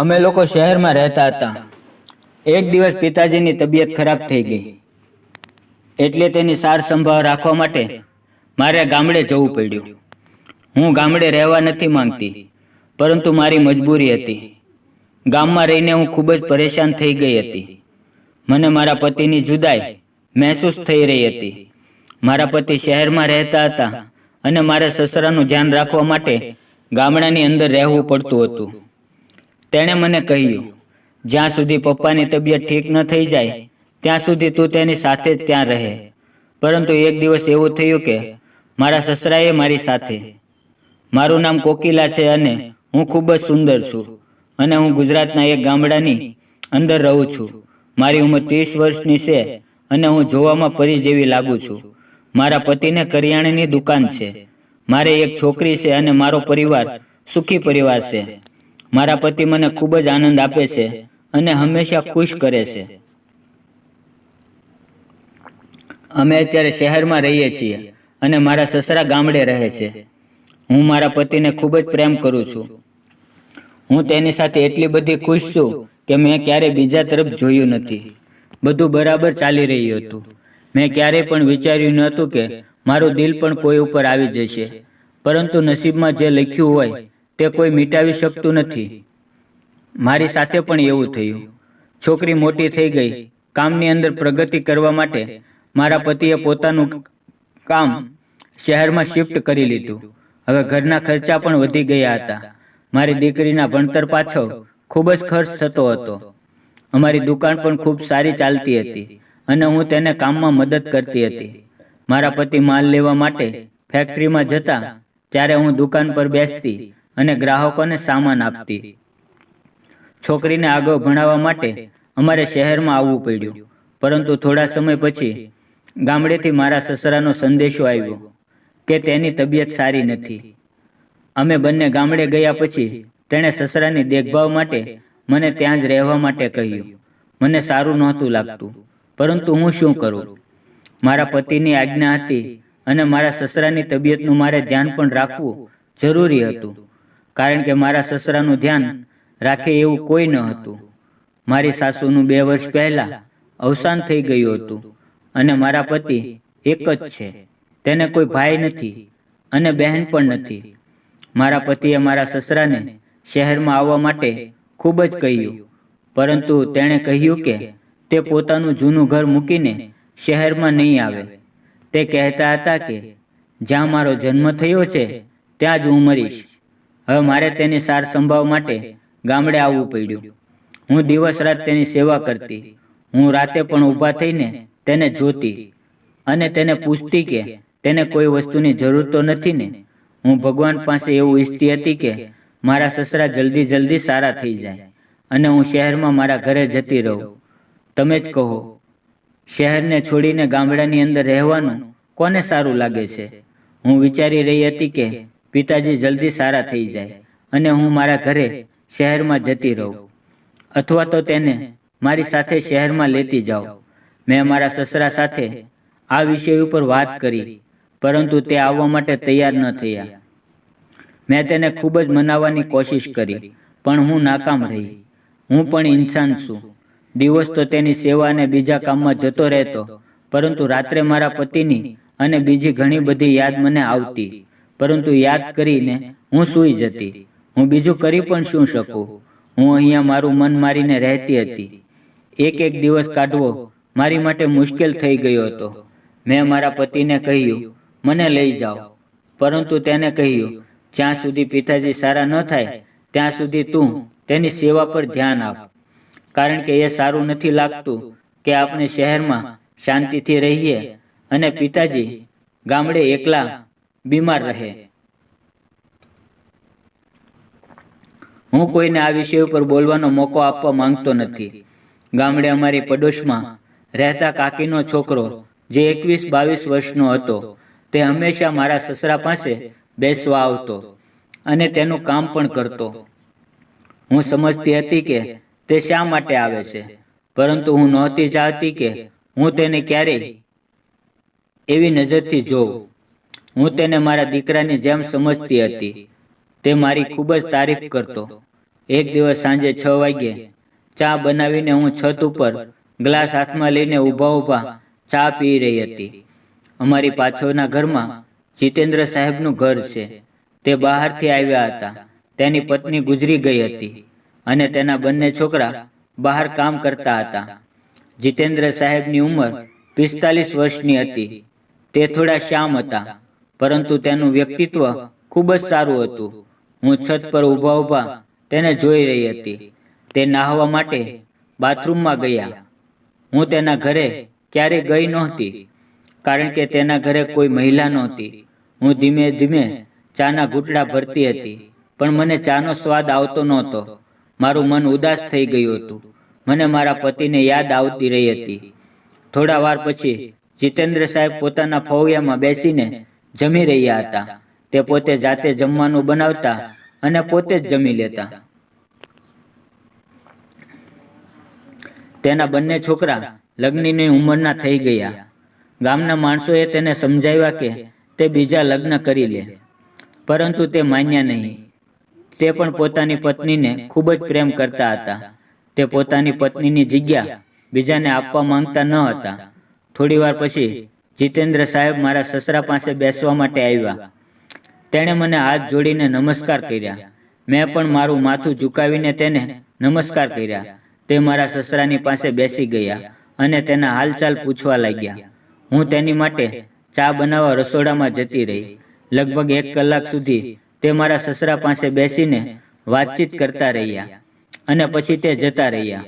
અમે લોકો શહેરમાં રહેતા હતા. એક દિવસ પિતાજીની તબિયત ખરાબ થઈ ગઈ. એટલે તેની સાર સંભાળ રાખવા માટે મારે ગામડે જવું પડ્યું. હું ગામડે રહેવા નથી માંગતી, પરંતુ મારી મજબૂરી હતી. ગામમાં રહીને હું ખૂબ જ પરેશાન થઈ ગઈ હતી. મને મારા પતિની જુદાઈ મહેસૂસ થઈ રહી હતી. મારા પતિ શહેરમાં રહેતા હતા અને મારે સસરાનું ધ્યાન રાખવા માટે ગામડાની અંદર રહેવું પડતું હતું. તેણે મને કહ્યું, જ્યાં સુધી પપ્પાની તબિયત ઠીક ન થઈ જાય, ત્યાં સુધી તું તેની સાથે જ ત્યાં રહે. પરંતુ એક દિવસ એવું થયું કે મારા સસરાએ મારી સાથે, મારું નામ કોકિલા છે અને હું ખૂબ જ સુંદર છું અને હું ગુજરાતના એક ગામડાની અંદર રહું છું. મારી ઉંમર ત્રીસ વર્ષની છે અને હું જોવામાં પરી જેવી લાગુ છું. મારા પતિને કરિયાણાની દુકાન છે. મારે એક છોકરી છે અને મારો પરિવાર સુખી પરિવાર છે. મારા પતિ મને ખૂબ જ આનંદ આપે છે અને હંમેશા ખુશ કરે છે. અમે અત્યારે શહેરમાં રહીએ છીએ અને મારા સસરા ગામડે રહે છે. હું મારા પતિને ખૂબ જ પ્રેમ કરું છું. હું તેની સાથે એટલી બધી ખુશ છું કે મેં ક્યારેય બીજા તરફ જોયું નથી. બધું બરાબર ચાલી રહ્યું હતું. મેં ક્યારેય પણ વિચાર્યું ન હતું કે મારું દિલ પણ કોઈ ઉપર આવી જશે. પરંતુ નસીબમાં જે લખ્યું હોય તે કોઈ મિટાવી શકતું નથી. મારી સાથે પણ એવું થયું. છોકરી મોટી થઈ ગઈ. કામની અંદર પ્રગતિ કરવા માટે મારા પતિએ પોતાનું કામ શહેરમાં શિફ્ટ કરી લીધું. હવે ઘરના ખર્ચા પણ વધી ગયા હતા. મારી દીકરીના ભણતર પાછળ ખૂબ જ ખર્ચ થતો હતો. અમારી દુકાન પણ ખૂબ સારી ચાલતી હતી અને હું તેને કામમાં મદદ કરતી હતી. મારા પતિ માલ લેવા માટે ફેક્ટરીમાં જતા ત્યારે હું દુકાન પર બેસતી અને ગ્રાહકોને સામાન આપતી. છોકરીને આગળ ભણાવવા માટે અમારે શહેરમાં આવવું પડ્યું. પરંતુ થોડા સમય પછી ગામડેથી મારા સસરાનો સંદેશો આવ્યો કે તેની તબિયત સારી નથી. અમે બંને ગામડે ગયા પછી તેણે સસરાની દેખભાળ માટે મને ત્યાં જ રહેવા માટે કહ્યું. મને સારું નહોતું લાગતું, પરંતુ હું શું કરું? મારા પતિની આજ્ઞા હતી અને મારા સસરાની તબિયતનું મારે ધ્યાન પણ રાખવું જરૂરી હતું. કારણ કે મારા સસરાનું ધ્યાન રાખે એવું કોઈ ન હતું. મારી સાસુનું બે વર્ષ પહેલા અવસાન થઈ ગયું હતું અને મારા પતિ એક જ છે. તેને કોઈ ભાઈ નથી અને બહેન પણ નથી. મારા પતિએ મારા સસરાને શહેરમાં આવવા માટે ખૂબ જ કહ્યું, પરંતુ તેણે કહ્યું કે તે પોતાનું જૂનું ઘર મૂકીને શહેરમાં નહીં આવે. તે કહેતા હતા કે, જ્યાં મારો જન્મ થયો છે, ત્યાં જ હું મરીશ. હવે મારે તેની સાર સંભાવ માટે ગામડે આવવું પડ્યું. હું દિવસ રાત તેની સેવા કરતી. હું રાતે પણ ઊભા થઈને તેને જોતી અને તેને પૂછતી કે તેને કોઈ વસ્તુની જરૂર તો નથી ને? હું ભગવાન પાસે એવું ઈચ્છતી હતી કે મારા સસરા જલ્દી જલ્દી સારા થઈ જાય અને હું શહેરમાં મારા ઘરે જતી રહું. તમે જ કહો, શહેરને છોડીને ગામડાની અંદર રહેવાનું કોને સારું લાગે છે? હું વિચારી રહી હતી કે પિતાજી જલ્દી સારા થઈ જાય અને હું મારા ઘરે શહેરમાં જતી રહું. અથવા તો તેને મારી સાથે શહેરમાં લેતી જાઉં. મેં મારા સસરા સાથે આ વિષય ઉપર વાત કરી, પરંતુ તે આવવા માટે તૈયાર ન થયા. મેં તેને ખૂબ જ મનાવવાની કોશિશ કરી, પણ હું નાકામ રહી. હું પણ ઇન્સાન છું. દિવસ તો તેની સેવા અને બીજા કામમાં જતો રહેતો, પરંતુ રાત્રે મારા પતિની અને બીજી ઘણી બધી યાદ મને આવતી. પરંતુ યાદ કરીને હું સૂઈ જતી. હું બીજું કરી પણ શું શકું? હું અહીંયા મારું મન મારીને રહેતી હતી. એક એક દિવસ કાઢવો મારી માટે મુશ્કેલ થઈ ગયો હતો. મેં મારા પતિને કહ્યું, મને લઈ જાઓ. પરંતુ તેને કહ્યું, જ્યાં સુધી પિતાજી સારા ન થાય, ત્યાં સુધી તું તેની સેવા પર ધ્યાન આપ. કારણ કે એ સારું નથી લાગતું કે આપણે શહેરમાં શાંતિથી રહીએ અને પિતાજી ગામડે એકલા બીમાર રહે. હું કોઈને આ વિષય ઉપર બોલવાનો મોકો આપવા માંગતો નથી. ગામડે અમારી પડોશમાં રહેતા કાકીનો છોકરો જે એકવીસ બાવીસ વર્ષનો હતો તે હંમેશા મારા સસરા પાસે બેસવા આવતો અને તેનું કામ પણ કરતો. હું સમજતી હતી કે તે શા માટે આવે છે પરંતુ હું નહોતી ચાહતી કે હું તેને ક્યારેય એવી નજરથી જોઉં. હું તેને મારા દીકરાની જેમ સમજતી હતી. તે મારી ખૂબ જ તારીફ કરતો. એક દિવસ સાંજે છ વાગ્યે ચા બનાવીને હું છત ઉપર ગ્લાસ હાથમાં લઈને ઊભા ઊભા ચા પી રહી હતી. અમારી પાછળના ઘરમાં જીતેન્દ્ર સાહેબનું ઘર છે. તે બહારથી આવ્યા હતા. તેની પત્ની ગુજરી ગઈ હતી અને તેના બંને છોકરા બહાર કામ કરતા હતા. જીતેન્દ્ર સાહેબની ઉંમર પિસ્તાલીસ વર્ષની હતી. તે થોડા શ્યામ હતા. પરંતુ તેનું વ્યક્તિત્વ ખૂબ જ સારું હતું. હું છત પર ઊભા ઊભા તેને જોઈ રહી હતી. તે નાહવા માટે બાથરૂમમાં ગયા. હું તેના ઘરે ક્યારેય ગઈ નહોતી, કારણ કે તેના ઘરે કોઈ મહિલા નહોતી. હું ધીમે ધીમે ચાના ઘૂંટડા ભરતી હતી, પણ મને ચાનો સ્વાદ આવતો નહોતો. મારું મન ઉદાસ થઈ ગયું હતું. મને મારા પતિને યાદ આવતી રહી હતી. થોડા વાર પછી જીતેન્દ્ર સાહેબ પોતાના ફવૈયામાં બેસીને જમી રહ્યા હતા. તે પોતે જાતે જમવાનું બનાવતા અને પોતે જ જમી લેતા. તેના બંને છોકરા લગ્નની ઉંમરના થઈ ગયા. ગામના માણસોએ તેને સમજાવ્યા કે તે બીજા લગ્ન કરી લે. પરંતુ તે માન્યા નહીં. તે પણ પોતાની પત્નીને ખૂબ જ પ્રેમ કરતા હતા. તે પોતાની પત્નીની જગ્યા બીજાને આપવા માંગતા ન હતા. થોડી વાર પછી જીતેન્દ્ર સાહેબ મારા સસરા પાસે બેસવા માટે આવ્યા. તેણે મને હાથ જોડીને નમસ્કાર કર્યા. મેં પણ મારું માથું ઝુકાવીને તેને નમસ્કાર કર્યા. તે મારા સસરાની પાસે બેસી ગયા અને તેના હાલચાલ પૂછવા લાગ્યા. હું તેની માટે ચા બનાવવા રસોડામાં જતી રહી. લગભગ એક કલાક સુધી તે મારા સસરા પાસે બેસીને વાતચીત કરતા રહ્યા અને પછી તે જતા રહ્યા.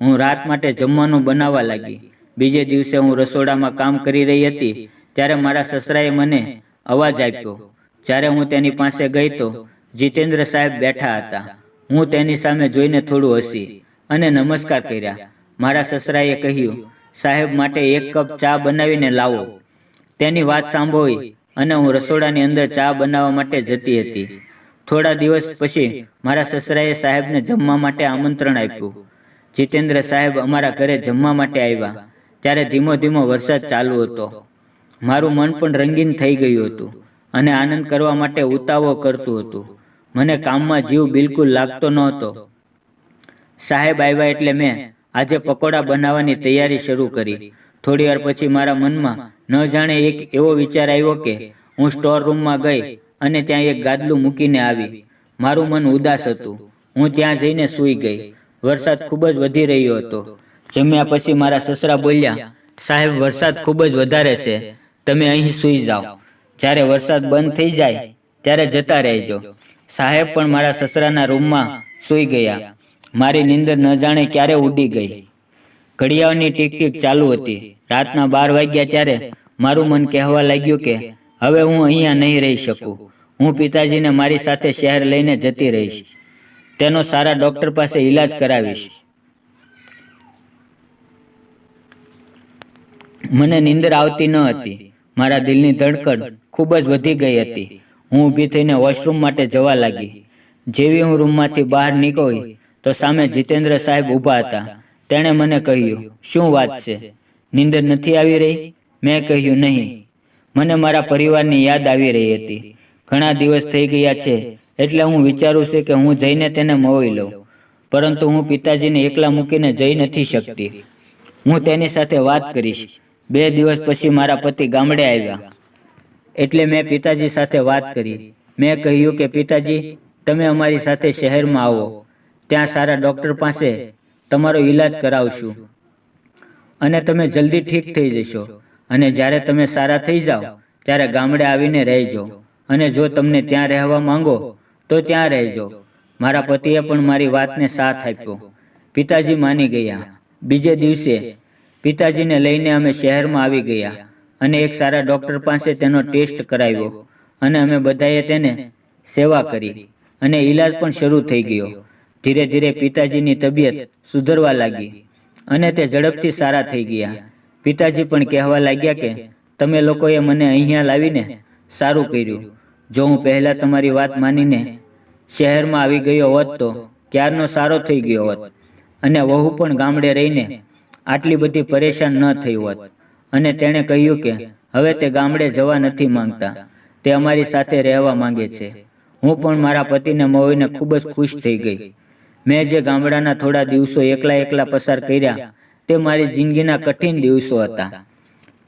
હું રાત માટે જમવાનું બનાવવા લાગી. બીજે દિવસે હું રસોડામાં કામ કરી રહી હતી, ત્યારે મારા સસરાએ મને અવાજ આપ્યો. જ્યારે હું તેની પાસે ગઈ તો જીતેન્દ્ર સાહેબ બેઠા હતા. હું તેની સામે જોઈને થોડું હસી અને નમસ્કાર કર્યા. મારા સસરાએ કહ્યું, સાહેબ, માટે એક કપ ચા બનાવીને લાવો. તેની વાત સાંભળી અને હું રસોડાની અંદર ચા બનાવવા માટે જતી હતી. થોડા દિવસ પછી મારા સસરાએ સાહેબને જમવા માટે આમંત્રણ આપ્યું. જીતેન્દ્ર સાહેબ અમારા ઘરે જમવા માટે આવ્યા. ત્યારે ધીમો ધીમો વરસાદ ચાલુ હતો. મારું મન પણ રંગીન થઈ ગયું હતું અને આનંદ કરવા માટે ઉતાવો કરતું હતું. મને કામમાં જીવ બિલકુલ લાગતો નહોતો. સાહેબ આવ્યા એટલે મેં આજે પકોડા બનાવવાની તૈયારી શરૂ કરી. થોડી વાર પછી મારા મનમાં ન જાણે એક એવો વિચાર આવ્યો કે હું સ્ટોર રૂમમાં ગઈ અને ત્યાં એક ગાદલું મૂકીને આવી. મારું મન ઉદાસ હતું. હું ત્યાં જઈને સૂઈ ગઈ. વરસાદ ખૂબ જ વધી રહ્યો હતો જમ્યા પછી મારા સસરા બોલ્યા, સાહેબ, વરસાદ ખૂબ જ વધારે છે. તમે અહીં સૂઈ જાઓ. જ્યારે વરસાદ બંધ થઈ જાય, ત્યારે જતા રહેજો. સાહેબ પણ મારા સસરાના રૂમમાં સૂઈ ગયા. મારી નીંદર ન જાણે ક્યારે ઉડી ગઈ. ઘડિયાળની ટીક ટીક ચાલુ હતી. રાતના બાર વાગ્યા ત્યારે મારું મન કહેવા લાગ્યું કે, હવે હું અહીંયા નહીં રહી શકું. હું પિતાજીને મારી સાથે શહેર લઈને જતી રહીશ. તેનો સારા ડૉક્ટર પાસે ઈલાજ કરાવીશ. મને નીંદર આવતી ન હતી. મારા દિલની ધડકડ ખૂબ જ વધી ગઈ હતી. હું ઊભી થઈને વોશરૂમ માટે જવા લાગી. જેવી હું રૂમમાંથી બહાર નીકળી, તો સામે જીતેન્દ્ર સાહેબ ઊભા હતા. તેણે મને કહ્યું, શું વાત છે? નીંદર નથી આવી રહી? મેં કહ્યું, નહીં. મને મારા પરિવારની યાદ આવી રહી હતી. ઘણા દિવસ થઈ ગયા છે, એટલે હું વિચારું છું કે હું જઈને તેને મળી લઉં. પરંતુ હું પિતાજીને એકલા મૂકીને જઈ નથી શકતી. હું તેની સાથે વાત કરીશ. બે દિવસ પછી મારા પતિ ગામડે આવ્યા. એટલે મેં પિતાજી સાથે વાત કરી. મેં કહ્યું કે, પિતાજી, તમે અમારી સાથે શહેરમાં આવો. ત્યાં સારા ડૉક્ટર પાસે તમારો ઈલાજ કરાવશું. અને તમે જલ્દી ઠીક થઈ જશો. અને જ્યારે તમે સારા થઈ જાઓ, ત્યારે ગામડે આવીને રહેજો. અને જો તમને ત્યાં રહેવા માંગો, તો ત્યાં રહેજો. મારા પતિએ પણ મારી વાતને સાથ આપ્યો. પિતાજી માની ગયા. બીજે દિવસે પિતાજીને લઈને અમે શહેરમાં આવી ગયા અને એક સારા ડૉક્ટર પાસે તેનો ટેસ્ટ કરાવ્યો અને અમે બધાએ તેને સેવા કરી અને ઈલાજ પણ શરૂ થઈ ગયો. ધીરે ધીરે પિતાજીની તબિયત સુધરવા લાગી અને તે ઝડપથી સારા થઈ ગયા. પિતાજી પણ કહેવા લાગ્યા કે, તમે લોકોએ મને અહીંયા લાવીને સારું કર્યું. જો હું પહેલાં તમારી વાત માનીને શહેરમાં આવી ગયો હોત તો ક્યારનો સારો થઈ ગયો હોત. અને વહુ પણ ગામડે રહીને આટલી બધી પરેશાન ન થઈ હોત. અને તેણે કહ્યું કે, હવે તે ગામડે જવા નથી માંગતા. તે અમારી સાથે રહેવા માંગે છે. હું પણ મારા પતિને મળીને ખૂબ જ ખુશ થઈ ગઈ. મેં જે ગામડાના થોડા દિવસો એકલા એકલા પસાર કર્યા, તે મારી જિંદગીના કઠિન દિવસો હતા.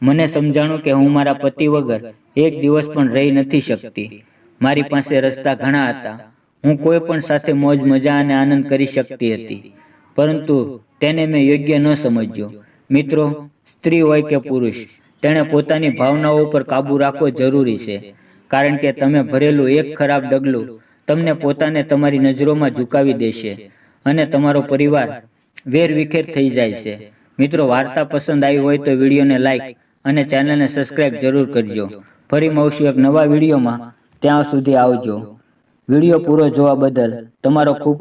મને સમજાણું કે હું મારા પતિ વગર એક દિવસ પણ રહી નથી શકતી. મારી પાસે રસ્તા ઘણા હતા. હું કોઈ પણ સાથે મોજ, મજા અને આનંદ કરી શકતી હતી. પરંતુ તેને મેં યોગ્ય ન સમજ્યો. મિત્રો, સ્ત્રી હોય કે પુરુષ, તેણે પોતાની ભાવનાઓ પર કાબૂ રાખવો જરૂરી છે. કારણ કે તમે ભરેલું એક ખરાબ ડગલું તમને પોતાને તમારી નજરોમાં ઝુકાવી દેશે અને તમારો પરિવાર વેર વિખેર થઈ જાય છે. મિત્રો, વાર્તા પસંદ આવી હોય તો વિડીયોને લાઇક અને ચેનલને સબસ્ક્રાઇબ જરૂર કરજો. ફરી મળશું એક નવા વિડીયોમાં. ત્યાં સુધી આવજો. વીડિયો પૂરો જોવા બદલ તમારો ખૂબ